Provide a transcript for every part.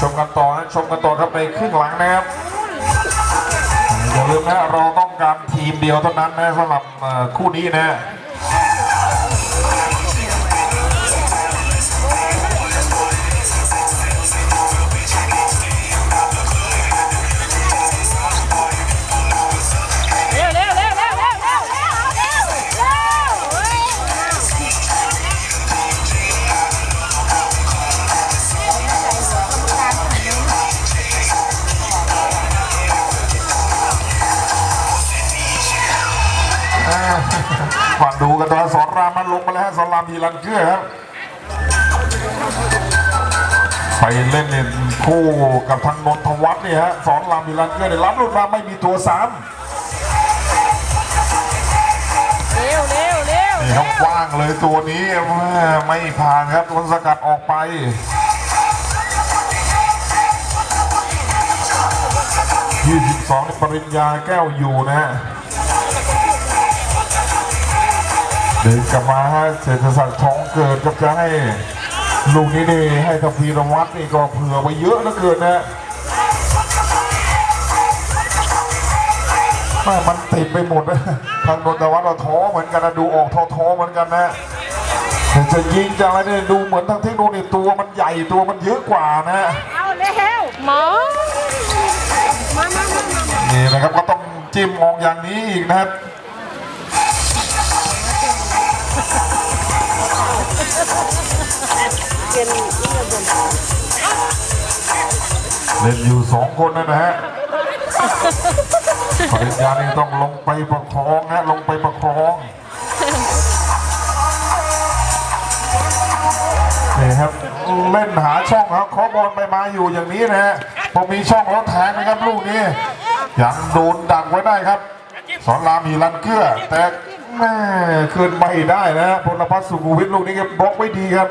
ชมกันต่อนะชมกันต่อครับในครึ่งหลังนะครับอย่าลืมนะเราต้องการทีมเดียวเท่านั้นนะสำหรับคู่นี้นะ ก่อนดูกันตอนสอนรามมันลงมาแล้วฮะสอนรามพีรันเกื้อครับไปเล่นเนี่ยคู่กับทางนนทวัฒน์เนี่ยฮะสอนรามพีรันเกื้อเนี่ยรับหลุดมาไม่มีตัวซ้เร็วเร็วเร็วำนี่ครับว่างเลยตัวนี้แม่ไม่ผ่านครับโดนสกัดออกไป22ปริญญาแก้วอยู่นะฮะ เดินกลับมาฮะเศรษฐศักดิ์ทองเกิดกับจะให้ลูกนี้นี่ให้กับพีรวัตรนี่ก็เผื่อไว้เยอะเหลือเกินนะแม่มันติดไปหมดนะทางนนทวัฒน์เราท้อเหมือนกันนะดูออกท้อท้อๆเหมือนกันนะแต่จะยิงจะอะไรเนี่ยดูเหมือนทางเทคโนโลยีตัวมันใหญ่ตัวมันเยอะกว่านะเอาเร็วหมอมามามามานี่นะครับก็ต้องจิ้มมองอย่างนี้อีกนะครับ เล่นอยู่สองคนนะนะฮะปริญญานี่ต้องลงไปประคองนะลงไปประคองนี่ครับเล่นหาช่องครับเคาบอลไปมาอยู่อย่างนี้นะฮะพอมีช่องแล้วแทงนะครับลูกนี้ยังโดนดักไว้ได้ครับ สอนรามมีรันเกื้อแต่ แม่คืนไม่ได้นะพลพัฒน์สุขุวิทลูกนี้ก็บล็อกไว้ดีครับ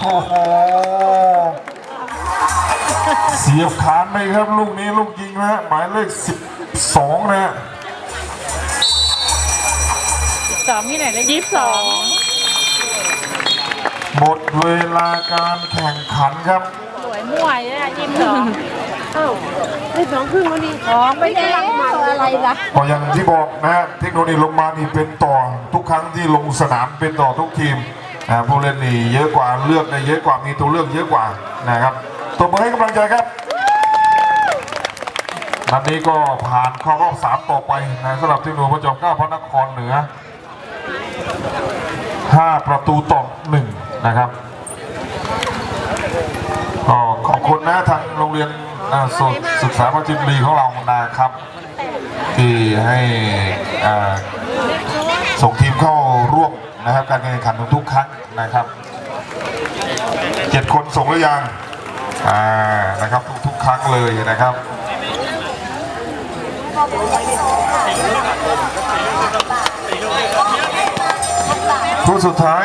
โอ้โหเสียบคานไปครับลูกนี้ลูกยิงนะฮะหมายเลข 12นะฮะ สองที่ไหนเลยยี่สิบสอง หมดเวลาการแข่งขันครับ สวยมั่วเลยอะยี่สิบสองเอ้าได้สองครึ่งแล้วนี่สองไม่ได้รางวัลอะไรล่ะก็อย่างที่บอกนะฮะเทคโนโลยีลงมานี่เป็นต่อทุกครั้งที่ลงสนามเป็นต่อทุกทีมนะผู้เล่นนี่เยอะกว่าเลือกเนี่ยเยอะกว่ามีตัวเลือกเยอะกว่านะครับตัวมือให้กำลังใจครับนัดนี้ก็ผ่านเข้ารอบสามต่อไปนะสำหรับเทคโนโลยีประจอมเกล้าพระนครเหนือห้าประตูต่อหนึ่ง นะครับก็ขอบคุณนะทางโรงเรียนสศึกษาประจิมรีของเรานะครับ ที่ให้ส่งทีมเข้าร่วมนะครับ การแข่งขันทุกครั้งนะครับเจ็ดคนส่งหรือยังนะครับทุกๆครั้งเลยนะครับผู้สุดท้าย